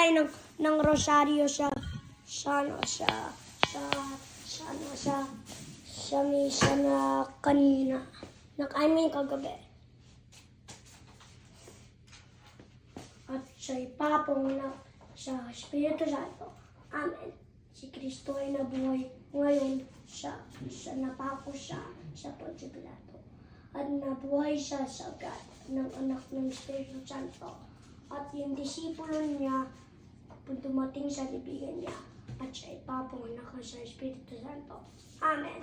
tayo ng, ng rosaryo sa, sa, ano, sa, sa, sa, ano, sa, sa misa na kanina. Na, I mean, kagabi. At siya'y papong na sa Espiritu Santo. Amen. Si Kristo ay nabuhay ngayon siya, siya napako siya sa Ponce Pilato. At nabuhay siya sa agad ng anak ng Espiritu Santo. At yung disipulo niya, kung dumating sa libigan niya, at siya ay papong anak sa Espiritu Santo. Amen.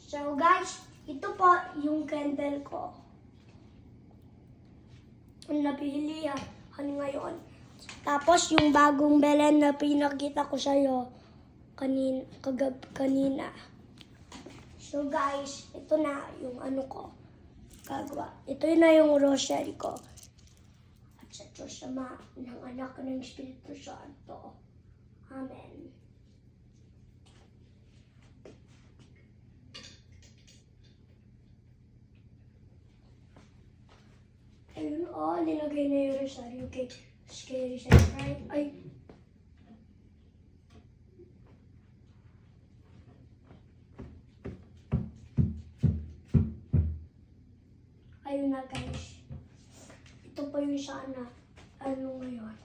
So guys, ito po yung candle ko. Ang napilihan ngayon. Tapos yung bagong Belen na pinakita ko sa'yo kanina, kagab, kanina. So guys, ito na yung ano ko. Gagawa. Ito na yung rosary ko. Sa Diyos Ama ng anak ng Espiritu Santo. Amen. Ayun, oh, nilagay na yung rosaryo kay Scary Side Right. Ay, ayun na guys. Ito pa yung sana. Ano ngayon?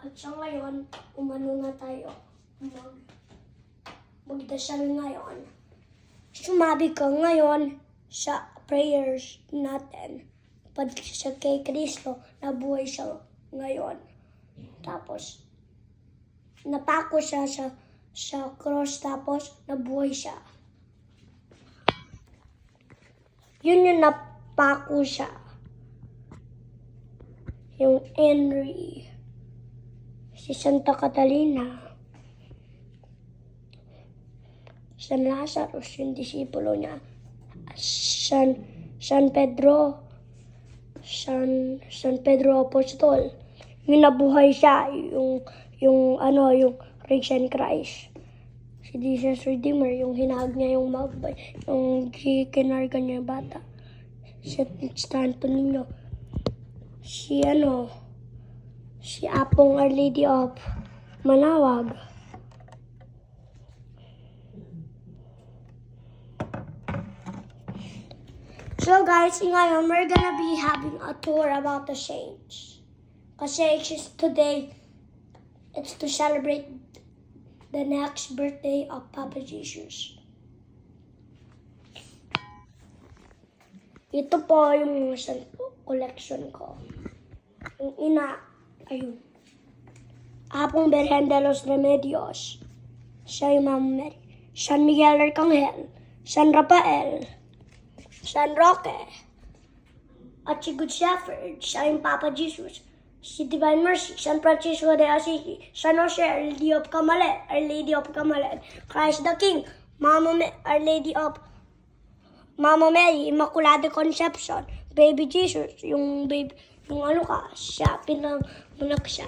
At sa ngayon, umano na tayo. Mag, magdasal ngayon. Sumabi ka ngayon sa prayers natin. Pag siya kay Kristo, nabuhay siya ngayon. Tapos, napako siya sa, sa cross, tapos nabuhay siya. Yun yung napako siya. Yung Henry. Si Santa Catalina. San Lazarus, yung disipulo niya. San, San Pedro. San, San Pedro Apostol. Yung nabuhay siya, yung, yung ano, yung risen Christ. Si Jesus Redeemer, yung hinahag niya yung yung kinarga niya yung bata. Si Santo Niño. Si ano, si Apong Our Lady of Manawag. So guys, ngayon we're gonna be having a tour about the saints. Kasi it's today, it's to celebrate the next birthday of Papa Jesus. Ito po yung isang collection ko. Yung ina, ayun. Apong Berhen de los Remedios. Siya yung Mama Mary. San Miguel Arcangel. San Rafael. San Roque. At si Good Shepherd. Siya yung Papa Jesus. Divine Mercy, San Francisco de Assisi, San Jose, Our Lady of Camalet, Our Lady of Camalet, Christ the King, Mama Ma- Our Lady of Mama Mary, Immaculate Conception, Baby Jesus, yung baby, yung ano ka, siya, pinanganak siya.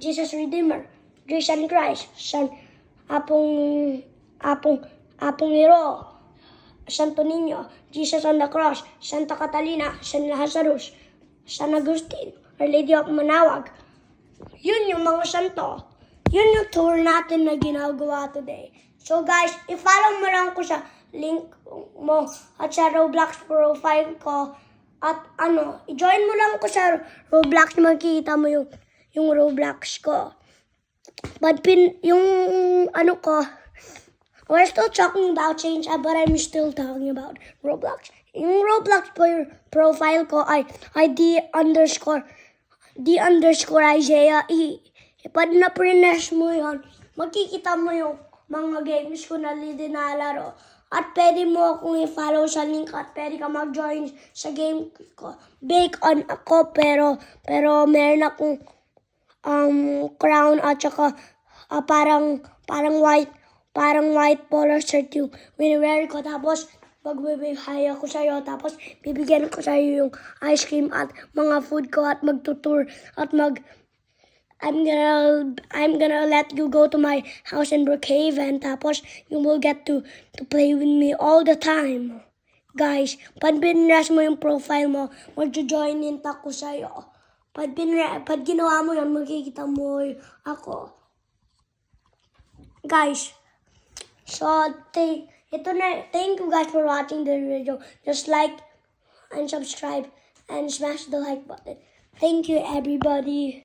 Jesus Redeemer, Risen Christ, San Apong, Apong, Apong Hero, Santo Niño, Jesus on the Cross, Santa Catalina, San Lazarus, San Agustin, Our Lady of Manawag. Yun yung mga santo. Yun yung tour natin na ginagawa today. So guys, i-follow mo lang ko sa link mo at sa Roblox profile ko. At ano, i-join mo lang ko sa Roblox, makikita mo yung, yung Roblox ko. But pin, yung ano ko, we're still talking about change, uh, but I'm still talking about Roblox. Yung Roblox profile ko ay, ay D underscore, D underscore Isaiah E. E, Pag na-press mo yon, makikita mo yung mga games ko na dinalaro. At pwede mo akong i-follow sa link at pwede ka mag-join sa game ko. Bake on ako pero pero meron akong um, crown at saka ah, parang parang white parang white polo shirt yung winiwear ko tapos magbibigay ako sa'yo tapos bibigyan ko sa'yo yung ice cream at mga food ko at magtutour at mag I'm gonna I'm gonna let you go to my house in Brookhaven tapos you will get to to play with me all the time. Guys, pag binras mo yung profile mo, magjo-join in ako sa'yo. Pag, binra, pag ginawa mo yan, makikita mo ako. Guys, so, thank, thank you guys for watching the video. Just like and subscribe and smash the like button. Thank you, everybody.